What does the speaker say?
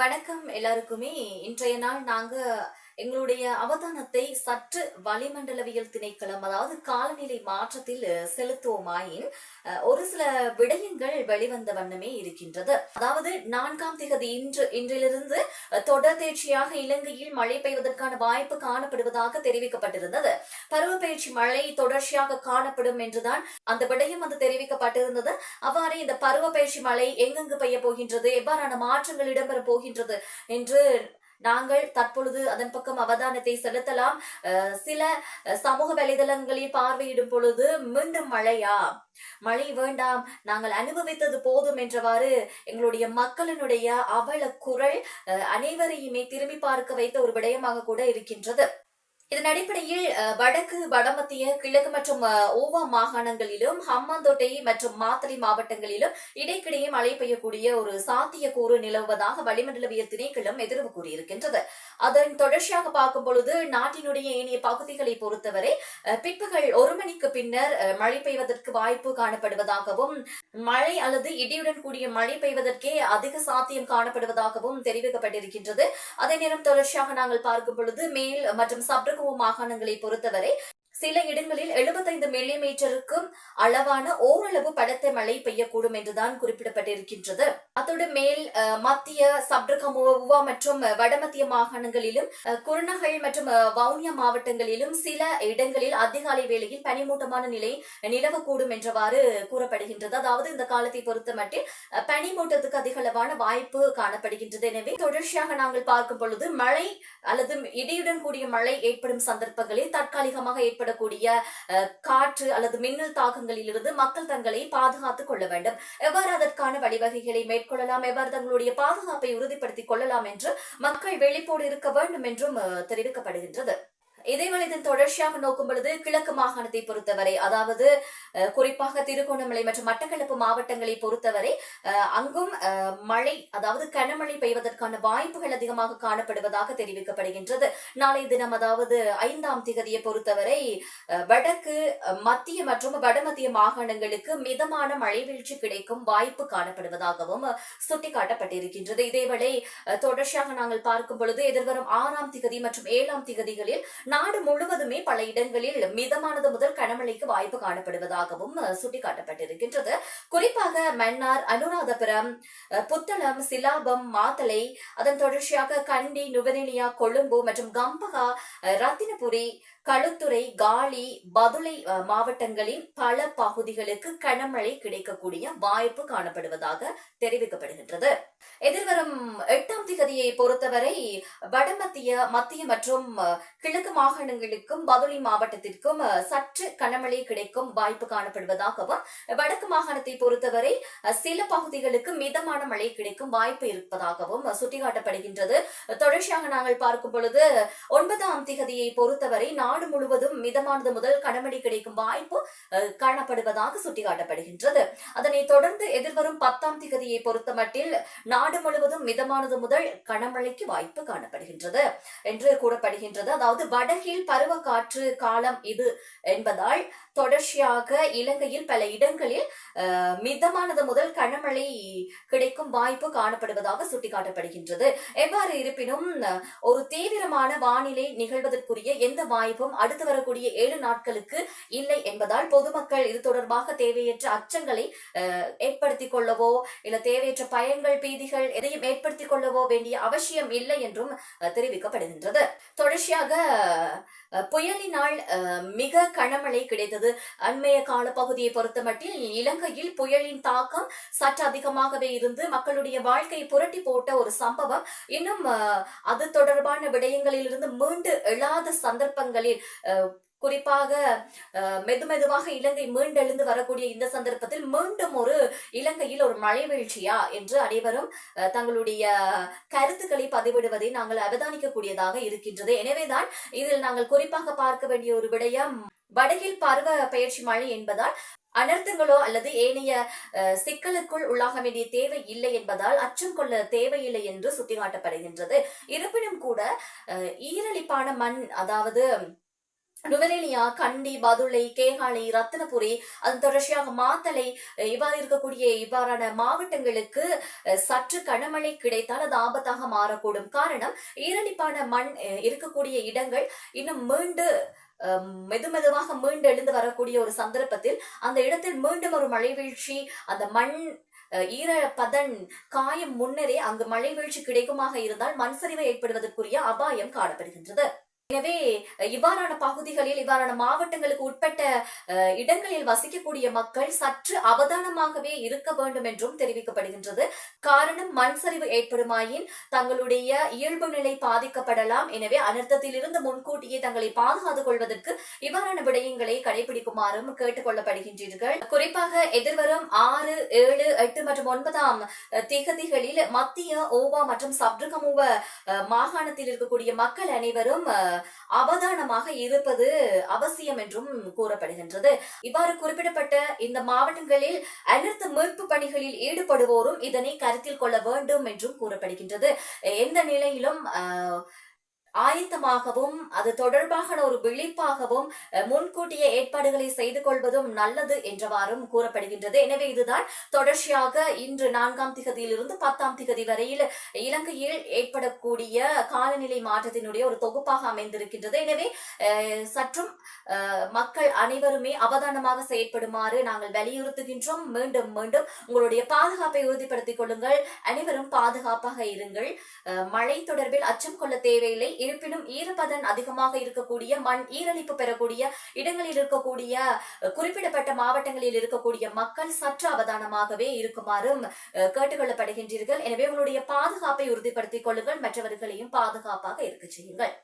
வணக்கம் எல்லாருக்குமே. இன்றைய நாள் நாங்க எங்களுடைய அவதானத்தை சற்று வளிமண்டலவியல் திணைக்களம் அதாவது காலநிலை மாற்றத்தில் செலுத்துவோமாயின் ஒரு சில விடயங்கள் வெளிவந்த வண்ணமே இருக்கின்றது. அதாவது நான்காம் திகதி இன்று இன்றிலிருந்து தொடர் தேர்ச்சியாக இலங்கையில் மழை பெய்வதற்கான வாய்ப்பு காணப்படுவதாக தெரிவிக்கப்பட்டிருந்தது. பருவப்பெயர்ச்சி மழை தொடர்ச்சியாக காணப்படும் என்றுதான் அந்த விடயம் வந்து தெரிவிக்கப்பட்டிருந்தது. அவ்வாறே இந்த பருவப்பெயர்ச்சி மழை எங்கெங்கு பெய்ய போகின்றது எவ்வாறான மாற்றங்கள் இடம்பெற போகின்றது என்று நாங்கள் தற்பொழுது அதன் பக்கம் அவதானத்தை செலுத்தலாம். அஹ் சில சமூக வலைதளங்களில் பார்வையிடும் பொழுது மீண்டும் மழையா? மழை வேண்டாம். நாங்கள் அனுபவித்தது போதும் என்றவாறு எங்களுடைய மக்களினுடைய அவல குரல் அஹ், அனைவரையுமே திரும்பி பார்க்க வைத்த ஒரு விடயமாக கூட இருக்கின்றது. இதன் அடிப்படையில் வடக்கு வடமத்திய கிழக்கு மற்றும் ஓவா மாகாணங்களிலும் ஹம்மாந்தோட்டை மற்றும் மாத்தளை மாவட்டங்களிலும் இடைக்கிடையே மழை பெய்யக்கூடிய ஒரு சாத்தியக்கூறு நிலவுவதாக வளிமண்டலவியல் திணைக்களம் எதிர்வு கூறியிருக்கின்றது. அதன் தொடர்ச்சியாக பார்க்கும் பொழுது நாட்டினுடைய ஏனைய பகுதிகளை பொறுத்தவரை பிற்பகல் ஒரு மணிக்கு பின்னர் மழை பெய்வதற்கு வாய்ப்பு காணப்படுவதாகவும் மழை அல்லது இடியுடன் கூடிய மழை பெய்வதற்கே அதிக சாத்தியம் காணப்படுவதாகவும் தெரிவிக்கப்பட்டிருக்கின்றது. அதே நேரம் தொடர்ச்சியாக நாங்கள் பார்க்கும் பொழுது மேல் மற்றும் சப்ரகுவ மாகாணங்களை பொறுத்தவரை சில இடங்களில் எழுபத்தைந்து மில்லிமீட்டருக்கும் அளவான ஓரளவு பலத்த மழை பெய்யக்கூடும் என்றுதான் குறிப்பிடப்பட்டிருக்கின்றது. அத்தோடு மேல் மத்திய சப்ரகமுவா மற்றும் வடமத்திய மாகாணங்களிலும் அஹ், குருநகல் மற்றும் வவுனியா மாவட்டங்களிலும் சில இடங்களில் அதிகாலை வேளையில் பனிமூட்டமான நிலை நிலவக்கூடும் என்றவாறு கூறப்படுகின்றது. அதாவது இந்த காலத்தை பொறுத்த மட்டில் பனிமூட்டத்துக்கு அதிகளவான வாய்ப்பு காணப்படுகின்றது. எனவே தொடர்ச்சியாக நாங்கள் பார்க்கும் பொழுது மழை அல்லது இடியுடன் கூடிய மழை ஏற்படும் சந்தர்ப்பங்களில் தற்காலிகமாக ஏற்படும் ஏற்படக்கூடிய காற்று அல்லது மின்னல் தாக்கங்களிலிருந்து மக்கள் தங்களை பாதுகாத்துக் கொள்ள வேண்டும். எவ்வாறு அதற்கான வழிவகைகளை மேற்கொள்ளலாம்? எவ்வாறு தங்களுடைய பாதுகாப்பை உறுதிப்படுத்திக் கொள்ளலாம் என்று மக்கள் வெளிப்போடு இருக்க வேண்டும் என்றும் தெரிவிக்கப்படுகின்றது. இதேவேளை இதன் தொடர்ச்சியாக நோக்கும் பொழுது கிழக்கு மாகாணத்தை பொறுத்தவரை அதாவது அஹ், குறிப்பாக திருகோணமலை மற்றும் மட்டக்களப்பு மாவட்டங்களை பொறுத்தவரை அஹ், அங்கும் அஹ், மழை அதாவது கனமழை பெய்வதற்கான வாய்ப்புகள் அதிகமாக காணப்படுவதாக தெரிவிக்கப்படுகின்றது. நாளை தினம் அதாவது ஐந்தாம் திகதியை பொறுத்தவரை அஹ், வடக்கு அஹ், மத்திய மற்றும் வடமத்திய மாகாணங்களுக்கு மிதமான மழை வீழ்ச்சி கிடைக்கும் வாய்ப்பு காணப்படுவதாகவும் சுட்டிக்காட்டப்பட்டிருக்கின்றது. இதேவேளை அஹ், தொடர்ச்சியாக நாங்கள் பார்க்கும் பொழுது எதிர்வரும் ஆறாம் திகதி மற்றும் ஏழாம் திகதிகளில் நாடு முழுவதுமே பல இடங்களில் மிதமானது முதல் கனமழைக்கு வாய்ப்பு காணப்படுவதாகவும் சுட்டிக்காட்டப்பட்டிருக்கின்றது. குறிப்பாக மன்னார் அனுராதபுரம் புத்தளம் சிலாபம் மாத்தளை அதன் தொடர்ச்சியாக கண்டி நுவரெலியா கொழும்பு மற்றும் கம்பகா அஹ், ரத்தினபுரி களுத்துறை காலி பதுளை மாவட்டங்களின் பல பகுதிகளுக்கு கனமழை கிடைக்கக்கூடிய வாய்ப்பு காணப்படுவதாக தெரிவிக்கப்படுகின்றது. எதிர்வரும் எட்டாம் திகதியை பொறுத்தவரை வடமத்திய மத்திய மற்றும் கிழக்கு மாகாணங்களுக்கும் பதுளி மாவட்டத்திற்கும் சற்று கனமழை கிடைக்கும் வாய்ப்பு காணப்படுவதாகவும் வடக்கு மாகாணத்தை பொறுத்தவரை சில பகுதிகளுக்கு மிதமான மழை கிடைக்கும் வாய்ப்பு இருப்பதாகவும் சுட்டிக்காட்டப்படுகின்றது. தொடர்ச்சியாக நாங்கள் பார்க்கும் பொழுது ஒன்பதாம் திகதியை பொறுத்தவரை நாடு முழுவதும் மிதமானது முதல் கனமழை கிடைக்கும் வாய்ப்பு காணப்படுவதாக சுட்டிக்காட்டப்படுகின்றது. அதனைத் தொடர்ந்து எதிர்வரும் பத்தாம் திகதியை பொறுத்தமட்டில் நாடு முழுவதும் மிதமானது முதல் கனமழைக்கு வாய்ப்பு காணப்படுகின்றது என்று கூறப்படுகின்றது. அதாவது வடகில் பருவ காற்று காலம் இது என்பதால் தொடர் தொடர்ச்சியாக இலங்கையில் பல இடங்களில் மிதமானது முதல் கனமழை கிடைக்கும் வாய்ப்பு காணப்படுவதாக சுட்டிக்காட்டப்படுகின்றது. எவ்வாறு இருப்பினும் ஒரு தீவிரமான வானிலை நிகழ்வதற்குரிய எந்த வாய்ப்பும் அடுத்து வரக்கூடிய ஏழு நாட்களுக்கு இல்லை என்பதால் பொதுமக்கள் இது தொடர்பாக தேவையற்ற அச்சங்களை ஏற்படுத்திக் கொள்ளவோ இல்ல தேவையற்ற பயங்கள் பீதிகள் எதையும் ஏற்படுத்திக் கொள்ளவோ வேண்டிய அவசியம் இல்லை என்றும் தெரிவிக்கப்படுகின்றது. தொடர்ச்சியாக புயலினால் மிக கனமழை கிடைத்தது. அண்மைய கால பகுதியை பொறுத்தமட்டில் இலங்கையில் புயலின் தாக்கம் சற்று அதிகமாகவே இருந்து மக்களுடைய வாழ்க்கையை புரட்டி போட்ட ஒரு சம்பவம். இன்னும் அது தொடர்பான விடயங்களிலிருந்து மீண்டு எழாத சந்தர்ப்பங்களில் குறிப்பாக மெது மெதுமெதுவாக இலங்கை மீண்டெழுந்து வரக்கூடிய இந்த சந்தர்ப்பத்தில் மீண்டும் ஒரு இலங்கையில் ஒரு மழை வீழ்ச்சியா என்று அனைவரும் தங்களுடைய கருத்துக்களை பதிவிடுவதை நாங்கள் அவதானிக்கக்கூடியதாக இருக்கின்றது. எனவேதான் இதில் நாங்கள் குறிப்பாக பார்க்க வேண்டிய ஒரு விடயம் வடகில் பருவ பயிற்சி மழை என்பதால் அனர்த்தங்களோ அல்லது ஏனைய அஹ், சிக்கலுக்குள் உள்ளாக வேண்டிய தேவை இல்லை என்பதால் அச்சம் கொள்ள தேவையில்லை என்று சுட்டிக்காட்டப்படுகின்றது. இருப்பினும் கூட அஹ், ஈரலிப்பான மண் அதாவது நுவரேலியா கண்டி பதுளை கேகாலை ரத்தனபுரி அதன் தொடர்ச்சியாக மாத்தளை இவ்வாறு இருக்கக்கூடிய இவ்வாறான மாவட்டங்களுக்கு சற்று கனமழை கிடைத்தால் அது ஆபத்தாக மாறக்கூடும். காரணம் ஈரணிப்பான மண் இருக்கக்கூடிய இடங்கள் இன்னும் மீண்டு அஹ், மெதுமெதுவாக மீண்டு எழுந்து வரக்கூடிய ஒரு சந்தர்ப்பத்தில் அந்த இடத்தில் மீண்டும் ஒரு மழை வீழ்ச்சி அந்த மண் அஹ், ஈர பதன் காயம் முன்னரே அங்கு மழை வீழ்ச்சி கிடைக்குமாக இருந்தால் மண் சரிவு ஏற்படுவதற்குரிய அபாயம் காணப்படுகின்றது. எனவே இவ்வாறான பகுதிகளில் இவ்வாறான மாவட்டங்களுக்கு உட்பட்ட இடங்களில் வசிக்கக்கூடிய மக்கள் சற்று அவதானமாகவே இருக்க வேண்டும் என்றும் தெரிவிக்கப்படுகின்றது. காரணம் மண் சரிவு ஏற்படுமாயின் தங்களுடைய இயல்பு நிலை பாதிக்கப்படலாம். எனவே அனர்த்தத்தில் இருந்து முன்கூட்டியே தங்களை பாதுகாத்துக் கொள்வதற்கு இவ்வாறான விடயங்களை கடைபிடிக்குமாறும் கேட்டுக் கொள்ளப்படுகின்றீர்கள் குறிப்பாக எதிர்வரும் ஆறு ஏழு எட்டு மற்றும் ஒன்பதாம் திகதிகளில் மத்திய ஓவா மற்றும் சப்ரகமுவ மாகாணத்தில் இருக்கக்கூடிய மக்கள் அனைவரும் அவதானமாக இருப்பது அவசியம் என்றும் கூறப்படுகின்றது. இவ்வாறு குறிப்பிடப்பட்ட இந்த மாவட்டங்களில் அனர்த்த மீட்பு பணிகளில் ஈடுபடுவோரும் இதனை கருத்தில் கொள்ள வேண்டும் என்றும் கூறப்படுகின்றது. எந்த நிலையிலும் அஹ், ஆயத்தமாகவும் அது தொடர்பாக ஒரு விழிப்பாகவும் முன்கூட்டிய ஏற்பாடுகளை செய்து கொள்வதும் நல்லது என்றவாறும் கூறப்படுகின்றது. எனவே இதுதான் தொடர்ச்சியாக இன்று நான்காம் திகதியிலிருந்து பத்தாம் திகதி வரையில் இலங்கையில் ஏற்படக்கூடிய காலநிலை மாற்றத்தினுடைய ஒரு தொகுப்பாக அமைந்திருக்கின்றது. எனவே சற்றும் மக்கள் அனைவருமே அவதானமாக செயற்படுமாறு நாங்கள் வலியுறுத்துகின்றோம். மீண்டும் மீண்டும் உங்களுடைய பாதுகாப்பை உறுதிப்படுத்திக் கொள்ளுங்கள். அனைவரும் பாதுகாப்பாக இருங்கள். மழை தொடர்பில் அச்சம் கொள்ள தேவையில்லை. இருப்பினும் ஈரப்பதன் அதிகமாக இருக்கக்கூடிய மண் ஈரழிப்பு பெறக்கூடிய இடங்களில் இருக்கக்கூடிய குறிப்பிடப்பட்ட மாவட்டங்களில் இருக்கக்கூடிய மக்கள் சற்று அவதானமாகவே இருக்குமாறும் கேட்டுக்கொள்ளப்படுகின்றீர்கள். எனவே உங்களுடைய பாதுகாப்பை உறுதிப்படுத்திக் கொள்ளுங்கள். மற்றவர்களையும் பாதுகாப்பாக இருக்கச் செய்யுங்கள்.